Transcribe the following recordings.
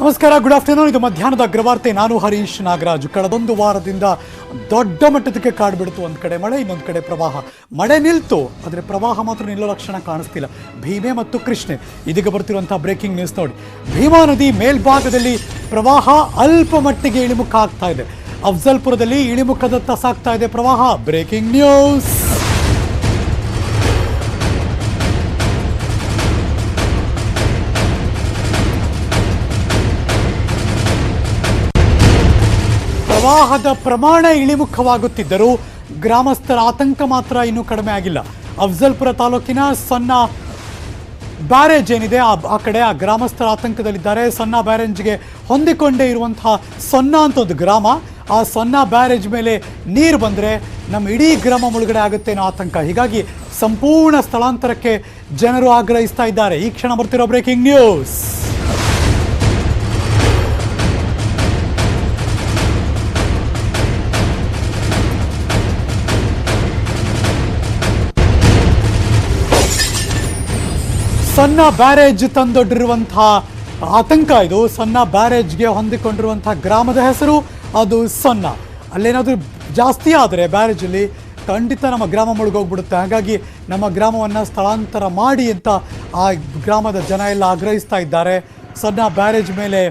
ನಮಸ್ಕಾರ good afternoon ಇದು ಮಧ್ಯಾಹ್ನದ ಅಗ್ರವಾರ್ತೆ. ನಾನು ಹರೀಶ್ ನಾಗರಾಜ್. ಕಳೆದೊಂದು ವಾರದಿಂದ ದೊಡ್ಡ ಮಟ್ಟದಕ್ಕೆ ಕಾಡ್ಬಿಡ್ತು ಒಂದು ಕಡೆ ಮಳೆ, ಇನ್ನೊಂದು ಕಡೆ ಪ್ರವಾಹ. ಮಳೆ ನಿಲ್ತು, ಆದರೆ ಪ್ರವಾಹ ಮಾತ್ರ ನಿಲ್ಲೋ ಲಕ್ಷಣ ಕಾಣಿಸ್ತಿಲ್ಲ. ಭೀಮೆ ಮತ್ತು ಕೃಷ್ಣೆ. ಇದೀಗ ಬರ್ತಿರುವಂಥ ಬ್ರೇಕಿಂಗ್ ನ್ಯೂಸ್ ನೋಡಿ. ಭೀಮಾ ನದಿ ಮೇಲ್ಭಾಗದಲ್ಲಿ ಪ್ರವಾಹ ಅಲ್ಪ ಮಟ್ಟಿಗೆ ಇಳಿಮುಖ ಆಗ್ತಾ ಇದೆ. ಅಫ್ಜಲ್ಪುರದಲ್ಲಿ ಇಳಿಮುಖದತ್ತ ಸಾಗ್ತಾ ಇದೆ ಪ್ರವಾಹ. ಬ್ರೇಕಿಂಗ್ ನ್ಯೂಸ್ ಪ್ರವಾಹದ ಪ್ರಮಾಣ ಇಳಿಮುಖವಾಗುತ್ತಿದ್ದರೂ ಗ್ರಾಮಸ್ಥರ ಆತಂಕ ಮಾತ್ರ ಇನ್ನೂ ಕಡಿಮೆ ಆಗಿಲ್ಲ. ಅಫ್ಜಲ್ಪುರ ತಾಲೂಕಿನ ಸಣ್ಣ ಬ್ಯಾರೇಜ್ ಏನಿದೆ, ಆ ಆ ಕಡೆ ಆ ಗ್ರಾಮಸ್ಥರ ಆತಂಕದಲ್ಲಿದ್ದಾರೆ. ಸಣ್ಣ ಬ್ಯಾರೇಜ್ಗೆ ಹೊಂದಿಕೊಂಡೇ ಇರುವಂತಹ ಸೊನ್ನ ಅಂತ ಒಂದು ಗ್ರಾಮ, ಆ ಸೊನ್ನ ಬ್ಯಾರೇಜ್ ಮೇಲೆ ನೀರು ಬಂದರೆ ನಮ್ಮ ಇಡೀ ಗ್ರಾಮ ಮುಳುಗಡೆ ಆಗುತ್ತೆ ಅನ್ನೋ ಆತಂಕ. ಹೀಗಾಗಿ ಸಂಪೂರ್ಣ ಸ್ಥಳಾಂತರಕ್ಕೆ ಜನರು ಆಗ್ರಹಿಸ್ತಾ ಇದ್ದಾರೆ. ಈ ಕ್ಷಣ ಬರ್ತಿರೋ ಬ್ರೇಕಿಂಗ್ ನ್ಯೂಸ್. ಸಣ್ಣ ಬ್ಯಾರೇಜ್ ತಂದೊಡ್ಡಿರುವಂತಹ ಆತಂಕ ಇದು. ಸಣ್ಣ ಬ್ಯಾರೇಜ್ಗೆ ಹೊಂದಿಕೊಂಡಿರುವಂತಹ ಗ್ರಾಮದ ಹೆಸರು ಅದು ಸಣ್ಣ. ಅಲ್ಲೇನಾದರೂ ಜಾಸ್ತಿ ಆದರೆ ಬ್ಯಾರೇಜಲ್ಲಿ ಖಂಡಿತ ನಮ್ಮ ಗ್ರಾಮ ಮುಳುಗೋಗ್ಬಿಡುತ್ತೆ ಹಾಗಾಗಿ ನಮ್ಮ ಗ್ರಾಮವನ್ನು ಸ್ಥಳಾಂತರ ಮಾಡಿ ಅಂತ ಆ ಗ್ರಾಮದ ಜನ ಎಲ್ಲ ಆಗ್ರಹಿಸ್ತಾ ಇದ್ದಾರೆ. ಸಣ್ಣ ಬ್ಯಾರೇಜ್ ಮೇಲೆ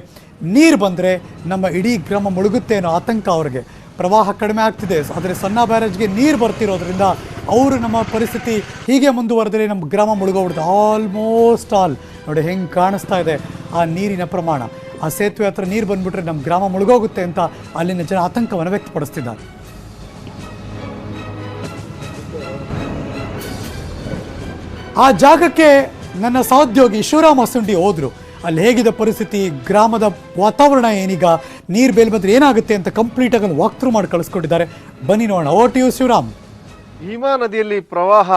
ನೀರು ಬಂದರೆ ನಮ್ಮ ಇಡೀ ಗ್ರಾಮ ಮುಳುಗುತ್ತೆ ಅನ್ನೋ ಆತಂಕ ಅವ್ರಿಗೆ. ಪ್ರವಾಹ ಕಡಿಮೆ ಆಗ್ತಿದೆ. ಆದರೆ ಸಣ್ಣ ಬ್ಯಾರೇಜ್ಗೆ ನೀರು ಬರ್ತಿರೋದ್ರಿಂದ ಅವರು ನಮ್ಮ ಪರಿಸ್ಥಿತಿ ಹೀಗೆ ಮುಂದುವರೆದರೆ ನಮ್ಮ ಗ್ರಾಮ ಮುಳುಗೋಗ್ಬಿಡುತ್ತೆ. ಆಲ್ಮೋಸ್ಟ್ ಆಲ್ ನೋಡಿ ಹೆಂಗೆ ಕಾಣಿಸ್ತಾ ಇದೆ ಆ ನೀರಿನ ಪ್ರಮಾಣ. ಆ ಸೇತುವೆ ಹತ್ರ ನೀರು ಬಂದ್ಬಿಟ್ರೆ ನಮ್ಮ ಗ್ರಾಮ ಮುಳುಗೋಗುತ್ತೆ ಅಂತ ಅಲ್ಲಿನ ಜನ ಆತಂಕವನ್ನು ವ್ಯಕ್ತಪಡಿಸ್ತಿದ್ದಾರೆ. ಆ ಜಾಗಕ್ಕೆ ನನ್ನ ಸಹೋದ್ಯೋಗಿ ಶಿವರಾಮ ಸುಂಡಿ ಹೋದರು. ಅಲ್ಲಿ ಹೇಗಿದೆ ಪರಿಸ್ಥಿತಿ? ಗ್ರಾಮದ ವಾತಾವರಣ ಏನೀಗ? ನೀರು ಬೇಲ್ ಬಂದರೆ ಏನಾಗುತ್ತೆ ಅಂತ ಕಂಪ್ಲೀಟಾಗಿ ಆಗಿ ವಾಕ್ ಥ್ರೂ ಮಾಡಿ ಕಳಿಸ್ಕೊಟ್ಟಿದ್ದಾರೆ. ಬನ್ನಿ ನೋಡೋಣ. ಓ ಟಿ ಯು ಶಿವರಾಮ್. ಭೀಮಾ ನದಿಯಲ್ಲಿ ಪ್ರವಾಹ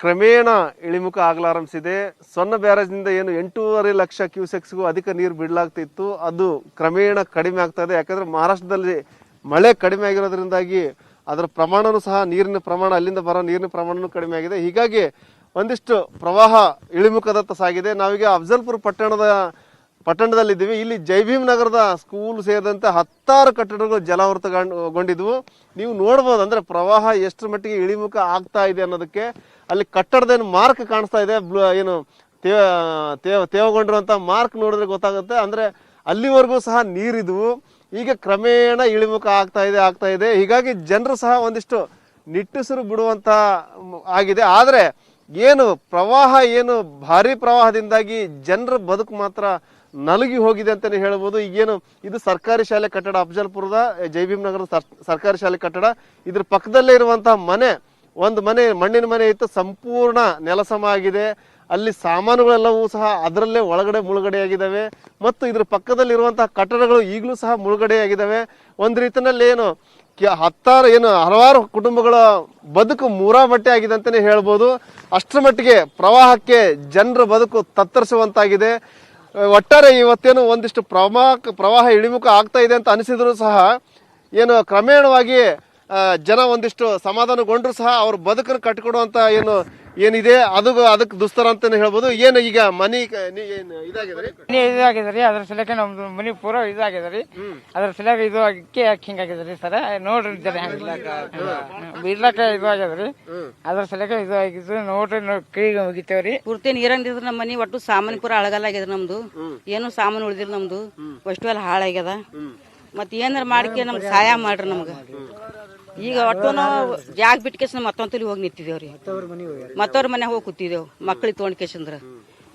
ಕ್ರಮೇಣ ಇಳಿಮುಖ ಆಗಲಾರಂಭಿಸಿದೆ. ಸೊನ್ನ ಬ್ಯಾರೇಜ್ನಿಂದ ಏನು ಎಂಟೂವರೆ ಲಕ್ಷ ಕ್ಯೂಸೆಕ್ಸ್ಗೂ ಅಧಿಕ ನೀರು ಬಿಡಲಾಗ್ತಿತ್ತು. ಅದು ಕ್ರಮೇಣ ಕಡಿಮೆ ಆಗ್ತಾ ಇದೆ ಯಾಕಂದರೆ ಮಹಾರಾಷ್ಟ್ರದಲ್ಲಿ ಮಳೆ ಕಡಿಮೆ ಆಗಿರೋದ್ರಿಂದಾಗಿ ಅದರ ಪ್ರಮಾಣವೂ ಸಹ ನೀರಿನ ಪ್ರಮಾಣ, ಅಲ್ಲಿಂದ ಬರೋ ನೀರಿನ ಪ್ರಮಾಣವೂ ಕಡಿಮೆ ಆಗಿದೆ. ಹೀಗಾಗಿ ಒಂದಿಷ್ಟು ಪ್ರವಾಹ ಇಳಿಮುಖದತ್ತ ಸಾಗಿದೆ. ನಾವೀಗ ಅಫ್ಜಲ್ಪುರ ಪಟ್ಟಣದ ಪಟ್ಟಣದಲ್ಲಿದ್ದೀವಿ. ಇಲ್ಲಿ ಜೈಭೀಮ್ ನಗರದ ಸ್ಕೂಲ್ ಸೇರಿದಂತೆ ಹತ್ತಾರು ಕಟ್ಟಡಗಳು ಜಲಾವೃತಗೊಂಡಿದ್ವು. ನೀವು ನೋಡ್ಬೋದು ಅಂದ್ರೆ ಪ್ರವಾಹ ಎಷ್ಟು ಮಟ್ಟಿಗೆ ಇಳಿಮುಖ ಆಗ್ತಾ ಇದೆ ಅನ್ನೋದಕ್ಕೆ ಅಲ್ಲಿ ಕಟ್ಟಡದ ಏನು ಮಾರ್ಕ್ ಕಾಣಿಸ್ತಾ ಇದೆ. ಏನು ತೇವ ತೇವ ತೇವಗೊಂಡಿರುವಂಥ ಮಾರ್ಕ್ ನೋಡಿದ್ರೆ ಗೊತ್ತಾಗುತ್ತೆ. ಅಂದ್ರೆ ಅಲ್ಲಿವರೆಗೂ ಸಹ ನೀರಿದ್ವು. ಈಗ ಕ್ರಮೇಣ ಇಳಿಮುಖ ಆಗ್ತಾ ಇದೆ ಆಗ್ತಾ ಇದೆ. ಹೀಗಾಗಿ ಜನರು ಸಹ ಒಂದಿಷ್ಟು ನಿಟ್ಟುಸಿರು ಬಿಡುವಂತ ಆಗಿದೆ. ಆದರೆ ಏನು ಪ್ರವಾಹ, ಏನು ಭಾರಿ ಪ್ರವಾಹದಿಂದಾಗಿ ಜನರ ಬದುಕು ಮಾತ್ರ ನಲುಗಿ ಹೋಗಿದೆ ಅಂತಾನೆ ಹೇಳ್ಬೋದು. ಈಗೇನು ಇದು ಸರ್ಕಾರಿ ಶಾಲೆ ಕಟ್ಟಡ, ಅಫ್ಜಲ್ಪುರದ ಜೈಭೀಮ್ ನಗರದ ಸರ್- ಸರ್ಕಾರಿ ಶಾಲೆ ಕಟ್ಟಡ. ಇದ್ರ ಪಕ್ಕದಲ್ಲೇ ಇರುವಂತಹ ಮನೆ, ಒಂದು ಮನೆ, ಮಣ್ಣಿನ ಮನೆ ಇತ್ತು, ಸಂಪೂರ್ಣ ನೆಲಸಮ ಆಗಿದೆ. ಅಲ್ಲಿ ಸಾಮಾನುಗಳೆಲ್ಲವೂ ಸಹ ಅದರಲ್ಲೇ ಒಳಗಡೆ ಮುಳುಗಡೆಯಾಗಿದ್ದಾವೆ. ಮತ್ತು ಇದ್ರ ಪಕ್ಕದಲ್ಲಿರುವಂತಹ ಕಟ್ಟಡಗಳು ಈಗಲೂ ಸಹ ಮುಳುಗಡೆಯಾಗಿದ್ದಾವೆ. ಒಂದು ರೀತಿಯಲ್ಲಿ ಏನು ಹತ್ತಾರು, ಏನು, ಹಲವಾರು ಕುಟುಂಬಗಳ ಬದುಕು ಮೂರಾ ಬಟ್ಟೆ ಆಗಿದೆ ಅಂತಲೇ ಹೇಳ್ಬೋದು. ಅಷ್ಟರ ಮಟ್ಟಿಗೆ ಪ್ರವಾಹಕ್ಕೆ ಜನರ ಬದುಕು ತತ್ತರಿಸುವಂತಾಗಿದೆ. ಒಟ್ಟಾರೆ ಇವತ್ತೇನು ಒಂದಿಷ್ಟು ಪ್ರವಾಹ ಪ್ರವಾಹ ಇಳಿಮುಖ ಆಗ್ತಾ ಇದೆ ಅಂತ ಅನಿಸಿದ್ರು ಸಹ ಏನು ಕ್ರಮೇಣವಾಗಿ ಜನ ಒಂದಿಷ್ಟು ಸಮಾಧಾನಗೊಂಡ್ರು ಸಹ ಅವ್ರ ಬದುಕನ್ನು ಕಟ್ಟಿಕೊಡುವಂತ ಏನು ಏನಿದೆ? ಅದು ಅದಕ್ಕೆ ದುಸ್ತರ ಅಂತ ಹೇಳ್ಬೋದು. ಏನು ಈಗ ಮನಿ ಇದಾಗಿದೆ ರೀ? ಮನೆ ಇದಾಗಿದೆ ರೀ. ಅದ್ರ ಸಲಕ್ಕೆ ನಮ್ದು ಮನಿ ಪೂರ ಇದಾಗಿದೆ ರೀ. ಅದ್ರ ಸಲಕ್ಕೆ ಇದು ಅಕ್ಕಿ ಹಿಂಗ ಆಗಿದೆ ರೀ ಸರ. ನೋಡ್ರಿ ಜನ ಹೆಂಗ್ ಇರ್ಲಕ್ಕ ಇದು ಆಗ್ಯದ ರೀ. ಅದ್ರ ಸಲಕ್ಕೆ ಇದು ಆಗಿದ್ದು ನೋಡ್ರಿ ನೋಡಿ ಕೈಗೆ ಮುಗಿತೇವ್ರಿ ಪೂರ್ತಿ ನೀರಂದಿದ್ರ ನಮ್ಮ ಮನಿ ಒಟ್ಟು ಸಾಮಾನು ಪೂರ ಅಳಗಲ್ಲಾಗ್ಯದ ನಮ್ದು. ಏನು ಸಾಮಾನು ಉಳಿದಿಲ್ಲ ನಮ್ದು. ಅಷ್ಟು ಎಲ್ಲ ಹಾಳಾಗ್ಯದ. ಮತ್ತೆ ಏನಾರ ಮಾಡ್ಕೆ ನಮ್ಗೆ ಸಹಾಯ ಮಾಡ್ರಿ ನಮ್ಗ. ಈಗ ಒಟ್ಟು ನಾವು ಜಾಗ ಬಿಟ್ಟು ಕೇಸ್ ಮತ್ತೊಂದ್ ತಲಿ ಹೋಗಿ ನಿಂತಿದೇವ್ರಿ ಮತ್ತವ್ರ ಮನೆ ಹೋಗಿ ಕೂತಿದೇವ್ ಮಕ್ಳಿಗೆ ತೊಗೊಂಡ್ ಕೇಸಂದ್ರ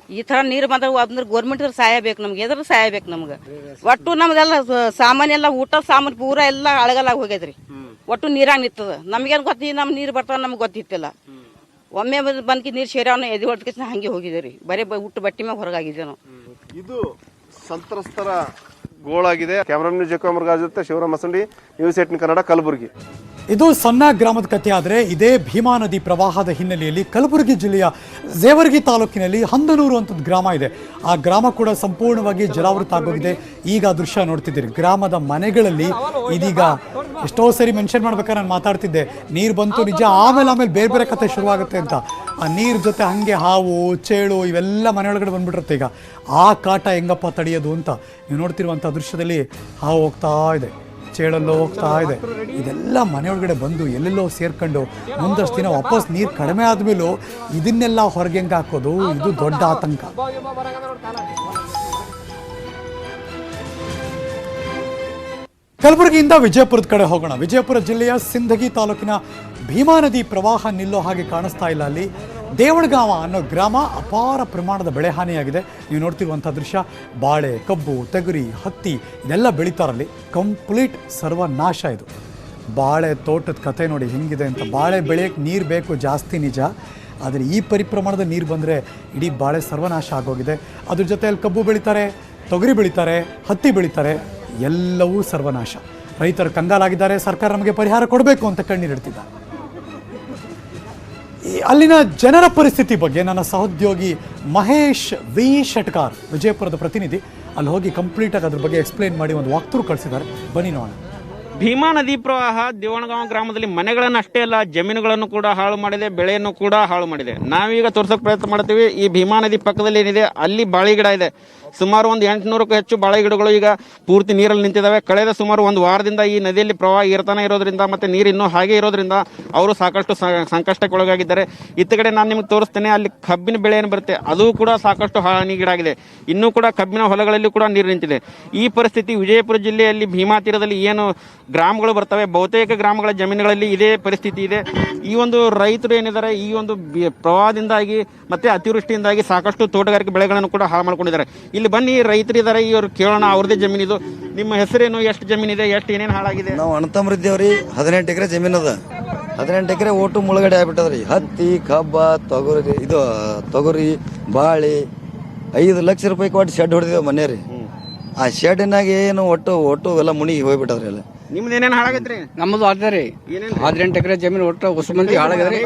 ಈ ತರ ನೀರು ಬಂದ್ರೆ ಅಂದ್ರೆ ಗೋರ್ಮೆಂಟ್ ಸಹಾಯ ಬೇಕು ನಮ್ಗೆ ಎದ್ರ ಸಹಾಯ ಬೇಕು ನಮ್ಗೆ. ಒಟ್ಟು ನಮ್ದೆಲ್ಲ ಸಾಮಾನ್ಯ ಎಲ್ಲ ಊಟ ಸಾಮಾನು ಪೂರ ಎಲ್ಲ ಅಳಗಲ್ಲಾಗಿ ಹೋಗ್ಯದ್ರಿ ಒಟ್ಟು ನೀರಾಗ ನಿಂತದ. ನಮ್ಗೇನು ಗೊತ್ತಿ ನಮ್ ನೀರು ಬರ್ತಾವ ನಮ್ಗೆ ಗೊತ್ತಿತ್ತಿಲ್ಲ. ಒಮ್ಮೆ ಬಂದ್ಕಿ ನೀರು ಸೇರ್ಯಾವನ ಎದೆ ಹೊಡೆದ ಹಂಗೆ ಹೋಗಿದ್ದೆ ರೀ. ಬರೀ ಬ- ಹುಟ್ಟು ಬಟ್ಟಿ ಮ್ಯಾಗ ಹೊರಗಾಗಿದ್ದೆ ನಾವು. ಇದು ಸಂತ್ರಸ್ತರ ಗೋಳಾಗಿದೆ. ಕ್ಯಾಮ್ರಾ ಜಕೋಮರ್ಗಾಜ್ ಜೊತೆ ಶಿವರಾಮ ಮಸಂಡಿ ನ್ಯೂಸ್ ಏಟಿನ್ ಕನ್ನಡ ಕಲಬುರಗಿ. ಇದು ಸಣ್ಣ ಗ್ರಾಮದ ಕಥೆ ಆದರೆ ಇದೇ ಭೀಮಾ ನದಿ ಪ್ರವಾಹದ ಹಿನ್ನೆಲೆಯಲ್ಲಿ ಕಲಬುರಗಿ ಜಿಲ್ಲೆಯ ಜೇವರ್ಗಿ ತಾಲೂಕಿನಲ್ಲಿ ಹಂದನೂರು ಅಂತದ್ದು ಗ್ರಾಮ ಇದೆ. ಆ ಗ್ರಾಮ ಕೂಡ ಸಂಪೂರ್ಣವಾಗಿ ಜಲಾವೃತ ಆಗೋಗಿದೆ. ಈಗ ದೃಶ್ಯ ನೋಡ್ತಿದ್ದೀರಿ. ಗ್ರಾಮದ ಮನೆಗಳಲ್ಲಿ ಇದೀಗ ಎಷ್ಟೋ ಸರಿ ಮೆನ್ಷನ್ ಮಾಡ್ಬೇಕಾದ್ರೆ ನಾನು ಮಾತಾಡ್ತಿದ್ದೆ. ನೀರು ಬಂತು ನಿಜ, ಆಮೇಲೆ ಆಮೇಲೆ ಬೇರೆ ಬೇರೆ ಕಥೆ ಶುರುವಾಗುತ್ತೆ ಅಂತ. ಆ ನೀರು ಜೊತೆ ಹಂಗೆ ಹಾವು, ಚೇಳು ಇವೆಲ್ಲ ಮನೆಯೊಳಗಡೆ ಬಂದ್ಬಿಟ್ಟಿರುತ್ತೆ ಈಗ. ಆ ಕಾಟ ಹೆಂಗಪ್ಪ ತಡೆಯೋದು ಅಂತ. ನೀವು ನೋಡ್ತಿರುವಂಥ ದೃಶ್ಯದಲ್ಲಿ ಹಾವು ಹೋಗ್ತಾ ಇದೆ. ಚೇಳಲ್ಲೋ ಹೋಗ್ತಾ ಇದೆ. ಇದೆಲ್ಲ ಮನೆಯೊಳಗಡೆ ಬಂದು ಎಲ್ಲೆಲ್ಲೋ ಸೇರ್ಕೊಂಡು ಮುಂದಷ್ಟು ದಿನ ವಾಪಸ್ ನೀರು ಕಡಿಮೆ ಆದಮೇಲೂ ಇದನ್ನೆಲ್ಲ ಹೊರಗೆ ಹೆಂಗೆ ಹಾಕೋದು? ಇದು ದೊಡ್ಡ ಆತಂಕ. ಕಲಬುರಗಿಯಿಂದ ವಿಜಯಪುರದ ಕಡೆ ಹೋಗೋಣ. ವಿಜಯಪುರ ಜಿಲ್ಲೆಯ ಸಿಂದಗಿ ತಾಲೂಕಿನ ಭೀಮಾ ನದಿ ಪ್ರವಾಹ ನಿಲ್ಲೋ ಹಾಗೆ ಕಾಣಿಸ್ತಾ ಇಲ್ಲ ಅಲ್ಲಿ. ದೇವಣಗಾವ ಅನ್ನೋ ಗ್ರಾಮ ಅಪಾರ ಪ್ರಮಾಣದ ಬೆಳೆ ಹಾನಿಯಾಗಿದೆ. ನೀವು ನೋಡ್ತಿರುವಂಥ ದೃಶ್ಯ, ಬಾಳೆ, ಕಬ್ಬು, ತೆಗರಿ, ಹತ್ತಿ, ಇದೆಲ್ಲ ಬೆಳೀತಾರಲ್ಲಿ ಕಂಪ್ಲೀಟ್ ಸರ್ವನಾಶ ಇದು. ಬಾಳೆ ತೋಟದ ಕತೆ ನೋಡಿ ಹೆಂಗಿದೆ ಅಂತ. ಬಾಳೆ ಬೆಳೆಯೋಕ್ಕೆ ನೀರು ಬೇಕು ಜಾಸ್ತಿ ನಿಜ. ಆದರೆ ಈ ಪರಿಪ್ರಮಾಣದ ನೀರು ಬಂದರೆ ಇಡೀ ಬಾಳೆ ಸರ್ವನಾಶ ಆಗೋಗಿದೆ. ಅದ್ರ ಜೊತೆಯಲ್ಲಿ ಕಬ್ಬು ಬೆಳೀತಾರೆ, ತೊಗರಿ ಬೆಳೀತಾರೆ, ಹತ್ತಿ ಬೆಳೀತಾರೆ, ಎಲ್ಲವೂ ಸರ್ವನಾಶ. ರೈತರು ಕಂಗಾಲಾಗಿದ್ದಾರೆ, ಸರ್ಕಾರ ನಮಗೆ ಪರಿಹಾರ ಕೊಡಬೇಕು ಅಂತ ಕಣ್ಣೀರಿಡ್ತಿದ್ದಾರೆ. ಅಲ್ಲಿನ ಜನರ ಪರಿಸ್ಥಿತಿ ಬಗ್ಗೆ ನನ್ನ ಸಹೋದ್ಯೋಗಿ ಮಹೇಶ್ ವಿ ಶೆಟ್ಕಾರ್, ವಿಜಯಪುರದ ಪ್ರತಿನಿಧಿ. ಅಲ್ಲಿ ಹೋಗಿ ಕಂಪ್ಲೀಟಾಗಿ ಅದ್ರ ಬಗ್ಗೆ ಎಕ್ಸ್ಪ್ಲೈನ್ ಮಾಡಿ ಒಂದು ವಾಕ್ತೂರು ಕಳಿಸಿದ್ದಾರೆ. ಬನ್ನಿ ನೋಡೋಣ. ಭೀಮಾ ನದಿ ಪ್ರವಾಹ ದೇವಣಗಾಂವ ಗ್ರಾಮದಲ್ಲಿ ಮನೆಗಳನ್ನು ಅಷ್ಟೇ ಅಲ್ಲ, ಜಮೀನುಗಳನ್ನು ಕೂಡ ಹಾಳು ಮಾಡಿದೆ, ಬೆಳೆಯನ್ನು ಕೂಡ ಹಾಳು ಮಾಡಿದೆ. ನಾವೀಗ ತೋರ್ಸೋಕೆ ಪ್ರಯತ್ನ ಮಾಡ್ತೀವಿ. ಈ ಭೀಮಾ ನದಿ ಪಕ್ಕದಲ್ಲಿ ಏನಿದೆ, ಅಲ್ಲಿ ಬಾಳಿ ಗಿಡ ಇದೆ. ಸುಮಾರು ಒಂದು ಎಂಟುನೂರಕ್ಕೂ ಹೆಚ್ಚು ಬಾಳೆ ಗಿಡಗಳು ಈಗ ಪೂರ್ತಿ ನೀರಲ್ಲಿ ನಿಂತಿದ್ದಾವೆ ಕಳೆದ ಸುಮಾರು ಒಂದು ವಾರದಿಂದ ಈ ನದಿಯಲ್ಲಿ ಪ್ರವಾಹ ಇರ್ತಾನೆ ಇರೋದ್ರಿಂದ ಮತ್ತೆ ನೀರು ಇನ್ನೂ ಹಾಗೆ ಇರೋದ್ರಿಂದ ಅವರು ಸಾಕಷ್ಟು ಸಂಕಷ್ಟಕ್ಕೆ ಒಳಗಾಗಿದ್ದಾರೆ. ಇತ್ತ ಕಡೆ ನಾನು ನಿಮ್ಗೆ ತೋರಿಸ್ತೇನೆ, ಅಲ್ಲಿ ಕಬ್ಬಿನ ಬೆಳೆ ಏನು ಬರುತ್ತೆ? ಅದು ಕೂಡ ಸಾಕಷ್ಟು ಹಾನಿಗೀಡಾಗಿದೆ. ಇನ್ನೂ ಕೂಡ ಕಬ್ಬಿನ ಹೊಲಗಳಲ್ಲಿ ಕೂಡ ನೀರು ನಿಂತಿದೆ. ಈ ಪರಿಸ್ಥಿತಿ ವಿಜಯಪುರ ಜಿಲ್ಲೆಯಲ್ಲಿ ಭೀಮಾ ತೀರದಲ್ಲಿ ಏನು ಗ್ರಾಮಗಳು ಬರ್ತವೆ? ಬಹುತೇಕ ಗ್ರಾಮಗಳ ಜಮೀನುಗಳಲ್ಲಿ ಇದೇ ಪರಿಸ್ಥಿತಿ ಇದೆ. ಈ ಒಂದು ರೈತರು ಏನಿದ್ದಾರೆ? ಈ ಒಂದು ಪ್ರವಾಹದಿಂದಾಗಿ ಮತ್ತೆ ಅತಿವೃಷ್ಟಿಯಿಂದಾಗಿ ಸಾಕಷ್ಟು ತೋಟಗಾರಿಕೆ ಬೆಳೆಗಳನ್ನು ಕೂಡ ಹಾಳು ಮಾಡ್ಕೊಂಡಿದ್ದಾರೆ. ಇಲ್ಲಿ ಬನ್ನಿ ರೈತರಿದ್ದಾರೆ ಇವರು ಕೇಳೋಣ ಅವ್ರದೇ ಜಮೀನಿದು ನಿಮ್ಮ ಹೆಸರೇನು ಎಷ್ಟು ಜಮೀನಿದೆ ಎಷ್ಟು ಏನೇನು ಹಾಳಾಗಿದೆ? ನಾವು ಅಣ್ಣತಮ್ಮರಿದ್ದೇವ್ರಿ ಹದಿನೆಂಟು ಎಕರೆ ಜಮೀನ್ ಅದ. ಹದಿನೆಂಟು ಎಕರೆ ಒಟ್ಟು ಮುಳುಗಡೆ ಆಗ್ಬಿಟ್ಟದ್ರಿ. ಹತ್ತಿ ಕಬ್ಬ ತೊಗರಿ ಇದು ತೊಗರಿ ಬಾಳಿ ಐದು ಲಕ್ಷ ರೂಪಾಯಿ ಕೊಟ್ಟು ಶೆಡ್ ಹೊಡೆದೇವೆ ಮನೆ ರೀ. ಆ ಶೆಡ್ನಾಗ ಏನು ಒಟ್ಟು ಒಟ್ಟು ಎಲ್ಲ ಮುಣಿಗಿ ಹೋಗ್ಬಿಟ್ಟದ್ರಿ ಎಲ್ಲ ನಿಮ್ದು ಏನೇನು ಹಾಳಾಗೈತ್ರಿ? ನಮ್ಮದು ಅದ ರೀ. ಹದಿನೆಂಟು ಎಕರೆ ಜಮೀನು ಒಟ್ಟು ಹೊಸ ಮಂದಿ ಹಾಳಾಗ್ಯದ್ರಿ.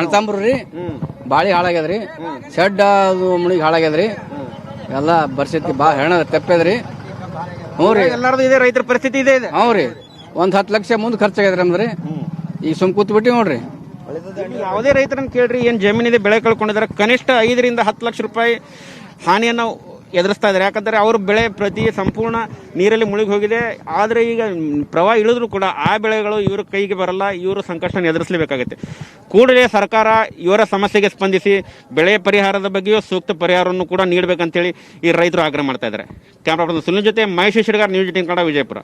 ಅಣ್ತಂಬ್ರು ರೀ ಬಾಳಿ ಹಾಳಾಗ್ಯದ್ರಿ. ಶೆಡ್ ಅದು ಮುಣಿಗೆ ಹಾಳಾಗ್ಯದ್ರಿ. ಎಲ್ಲ ಪರಿಸ್ಥಿತಿ ಬಾ ಹೆಣ ತೆಪ್ಪದ್ರಿ? ಹ್ಞೂ ರೀ. ಎಲ್ಲರದು ಇದೆ ರೈತರ ಪರಿಸ್ಥಿತಿ ಇದೆ ಇದೆ. ಹ್ಞೂ ರೀ. ಒಂದು ಹತ್ತು ಲಕ್ಷ ಮುಂದೆ ಖರ್ಚಾಗ್ಯದ್ರಿ ಅಂದ್ರೆ ಈಗ ಸುಮ್ ಕೂತ್ ಬಿಟ್ಟಿ ನೋಡ್ರಿ. ಯಾವುದೇ ರೈತರನ್ನ ಕೇಳ್ರಿ ಏನ್ ಜಮೀನಿದೆ ಬೆಳೆ ಕಳ್ಕೊಂಡಿದ್ದಾರೆ. ಕನಿಷ್ಠ ಐದರಿಂದ ಹತ್ತು ಲಕ್ಷ ರೂಪಾಯಿ ಹಾನಿಯನ್ನು ಎದುರಿಸ್ತಾ ಇದ್ದಾರೆ. ಯಾಕಂದರೆ ಅವ್ರ ಬೆಳೆ ಪ್ರತಿ ಸಂಪೂರ್ಣ ನೀರಲ್ಲಿ ಮುಳುಗಿ ಹೋಗಿದೆ. ಆದರೆ ಈಗ ಪ್ರವಾಹ ಇಳಿದ್ರೂ ಕೂಡ ಆ ಬೆಳೆಗಳು ಇವರ ಕೈಗೆ ಬರಲ್ಲ, ಇವರು ಸಂಕಷ್ಟ ಎದುರಿಸಲೇಬೇಕಾಗುತ್ತೆ. ಕೂಡಲೇ ಸರ್ಕಾರ ಇವರ ಸಮಸ್ಯೆಗೆ ಸ್ಪಂದಿಸಿ ಬೆಳೆ ಪರಿಹಾರದ ಬಗ್ಗೆಯೂ ಸೂಕ್ತ ಪರಿಹಾರವನ್ನು ಕೂಡ ನೀಡಬೇಕಂತೇಳಿ ಈ ರೈತರು ಆಗ್ರಹ ಮಾಡ್ತಾ ಇದ್ದಾರೆ. ಕ್ಯಾಮ್ರಾ ಸುನಿಲ್ ಜೊತೆ ಮಹೇಶ್ ಶಿರ್ಗಾರ್ ನ್ಯೂಸ್ ಏಟೀನ್ ಕನ್ನಡ, ವಿಜಯಪುರ.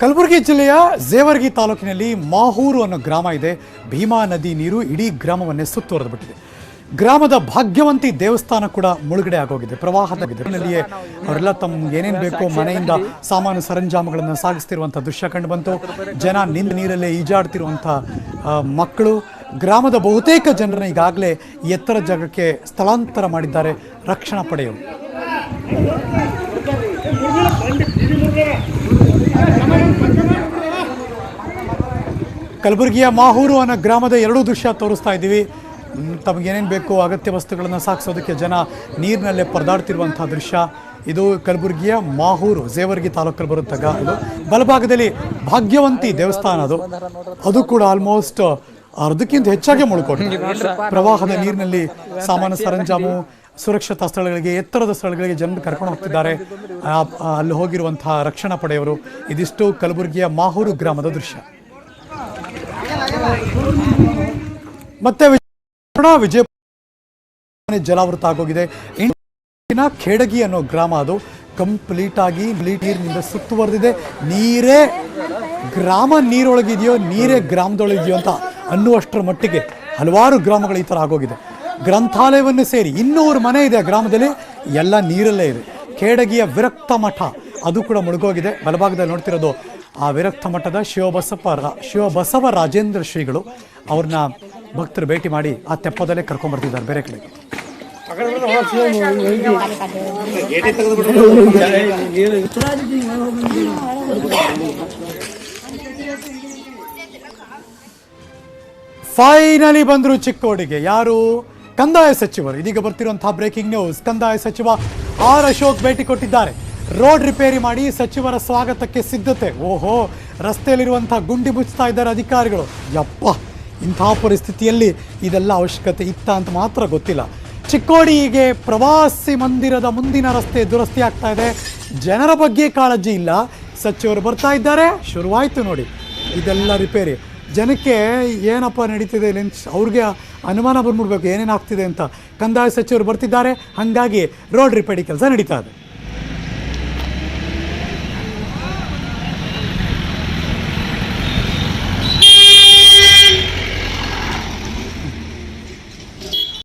ಕಲಬುರಗಿ ಜಿಲ್ಲೆಯ ಜೇವರ್ಗಿ ತಾಲೂಕಿನಲ್ಲಿ ಮಾಹೂರು ಅನ್ನೋ ಗ್ರಾಮ ಇದೆ. ಭೀಮಾ ನದಿ ನೀರು ಇಡೀ ಗ್ರಾಮವನ್ನೇ ಸುತ್ತುವರೆದು ಬಿಟ್ಟಿದೆ ಗ್ರಾಮದ ಭಾಗ್ಯವಂತಿ ದೇವಸ್ಥಾನ ಕೂಡ ಮುಳುಗಡೆ ಆಗೋಗಿದೆ, ಪ್ರವಾಹದ ನಲ್ಲಿಯೇ ಅವರೆಲ್ಲ ತಮ್ಮ ಏನೇನು ಬೇಕೋ ಮನೆಯಿಂದ ಸಾಮಾನು ಸರಂಜಾಮುಗಳನ್ನು ಸಾಗಿಸ್ತಿರುವಂಥ ದೃಶ್ಯ ಕಂಡು ಬಂತು. ಜನ ನಿಂದ ನೀರಲ್ಲೇ ಈಜಾಡ್ತಿರುವಂಥ ಮಕ್ಕಳು, ಗ್ರಾಮದ ಬಹುತೇಕ ಜನರನ್ನ ಈಗಾಗಲೇ ಎತ್ತರ ಜಾಗಕ್ಕೆ ಸ್ಥಳಾಂತರ ಮಾಡಿದ್ದಾರೆ ರಕ್ಷಣಾ ಪಡೆಯು. ಕಲಬುರಗಿಯ ಮಾಹೂರು ಅನ್ನೋ ಗ್ರಾಮದ ಎರಡೂ ದೃಶ್ಯ ತೋರಿಸ್ತಾ ಇದ್ದೀವಿ. ತಮಗೇನೇನು ಬೇಕು ಅಗತ್ಯ ವಸ್ತುಗಳನ್ನು ಸಾಗಿಸೋದಕ್ಕೆ ಜನ ನೀರಿನಲ್ಲೇ ಪರದಾಡ್ತಿರುವಂಥ ದೃಶ್ಯ. ಇದು ಕಲಬುರಗಿಯ ಮಾಹೂರು ಜೇವರ್ಗಿ ತಾಲೂಕಲ್ಲಿ ಬರುತ್ತಾಗ ಇದು. ಬಲಭಾಗದಲ್ಲಿ ಭಾಗ್ಯವಂತಿ ದೇವಸ್ಥಾನ ಅದು. ಅದು ಕೂಡ ಆಲ್ಮೋಸ್ಟ್ ಅರ್ಧಕ್ಕಿಂತ ಹೆಚ್ಚಾಗಿ ಮುಳ್ಕೊಂಡು. ಪ್ರವಾಹದ ನೀರಿನಲ್ಲಿ ಸಾಮಾನ್ಯ ಸರಂಜಾಮು, ಸುರಕ್ಷತಾ ಸ್ಥಳಗಳಿಗೆ, ಎತ್ತರದ ಸ್ಥಳಗಳಿಗೆ ಜನರು ಕರ್ಕೊಂಡು ಹೋಗ್ತಿದ್ದಾರೆ. ಅಲ್ಲಿ ಹೋಗಿರುವಂತಹ ರಕ್ಷಣಾ ಪಡೆಯವರು. ಇದಿಷ್ಟು ಕಲಬುರಗಿಯ ಮಾಹೂರು ಗ್ರಾಮದ ದೃಶ್ಯ. ಮತ್ತೆ ವಿಜಯಪುರ ವಿಜಯಪುರ ಜಲಾವೃತ ಆಗೋಗಿದೆ. ಖೇಡಗಿ ಅನ್ನೋ ಗ್ರಾಮ ಅದು. ಕಂಪ್ಲೀಟ್ ಆಗಿ ನೀರಿನಿಂದ ಸುತ್ತುವರೆದಿದೆ. ನೀರೇ ಗ್ರಾಮ ನೀರೊಳಗಿದೆಯೋ, ನೀರೇ ಗ್ರಾಮದೊಳಗಿದೆಯೋ ಅಂತ ಅನ್ನುವಷ್ಟರ ಮಟ್ಟಿಗೆ ಹಲವಾರು ಗ್ರಾಮಗಳು ಈ ಥರ ಆಗೋಗಿದೆ. ಗ್ರಂಥಾಲಯವನ್ನು ಸೇರಿ ಇನ್ನೂರು ಮನೆ ಇದೆ ಗ್ರಾಮದಲ್ಲಿ. ಎಲ್ಲ ನೀರಲ್ಲೇ ಇದೆ. ಖೇಡಗಿಯ ವಿರಕ್ತ ಮಠ, ಅದು ಕೂಡ ಮುಳುಗೋಗಿದೆ. ಬಲಭಾಗದಲ್ಲಿ ನೋಡ್ತಿರೋದು ಆ ವಿರಕ್ತ ಮಠದ ಶಿವಬಸಪ್ಪ ರಾ- ಶಿವಬಸವ ರಾಜೇಂದ್ರ ಶ್ರೀಗಳು ಅವ್ರನ್ನ ಭಕ್ತರು ಭೇಟಿ ಮಾಡಿ ಆ ತೆಪ್ಪದಲ್ಲೇ ಕರ್ಕೊಂಡ್ಬರ್ತಿದ್ದಾರೆ ಬೇರೆ ಕಡೆ. ಫೈನಲಿ ಬಂದರು ಚಿಕ್ಕೋಡಿಗೆ ಯಾರು? ಕಂದಾಯ ಸಚಿವರು. ಇದೀಗ ಬರ್ತಿರುವಂತಹ ಬ್ರೇಕಿಂಗ್ ನ್ಯೂಸ್ ಕಂದಾಯ ಸಚಿವ ಆರ್ ಅಶೋಕ್ ಭೇಟಿ ಕೊಟ್ಟಿದ್ದಾರೆ. ರೋಡ್ ರಿಪೇರಿ ಮಾಡಿ ಸಚಿವರ ಸ್ವಾಗತಕ್ಕೆ ಸಿದ್ಧತೆ. ಓಹೋ, ರಸ್ತೆಯಲ್ಲಿರುವಂತಹ ಗುಂಡಿ ಮುಚ್ಚುತ್ತಾ ಇದ್ದಾರೆ ಅಧಿಕಾರಿಗಳು. ಯಪ್ಪ! ಇಂತಹ ಪರಿಸ್ಥಿತಿಯಲ್ಲಿ ಇದೆಲ್ಲ ಅವಶ್ಯಕತೆ ಇತ್ತ ಅಂತ ಮಾತ್ರ ಗೊತ್ತಿಲ್ಲ. ಚಿಕ್ಕೋಡಿಗೆ ಪ್ರವಾಸಿ ಮಂದಿರದ ಮುಂದಿನ ರಸ್ತೆ ದುರಸ್ತಿ ಆಗ್ತಾ ಇದೆ. ಜನರ ಬಗ್ಗೆ ಕಾಳಜಿ ಇಲ್ಲ. ಸಚಿವರು ಬರ್ತಾ ಇದ್ದಾರೆ. ಶುರುವಾಯಿತು ನೋಡಿ. ಇದೆಲ್ಲ ರಿಪೇರಿ. ಜನಕ್ಕೆ ಏನಪ್ಪ ನಡೀತಿದೆ ಇಲ್ಲಿ ಅವ್ರಿಗೆ ಅನುಮಾನ ಬಂದ್ಬಿಡ್ಬೇಕು. ಏನೇನು ಆಗ್ತಿದೆ ಅಂತ. ಕಂದಾಯ ಸಚಿವರು ಬರ್ತಿದ್ದಾರೆ. ಹಾಗಾಗಿ ರೋಡ್ ರಿಪೇರಿ ಕೆಲಸ ನಡೀತಾ ಇದೆ.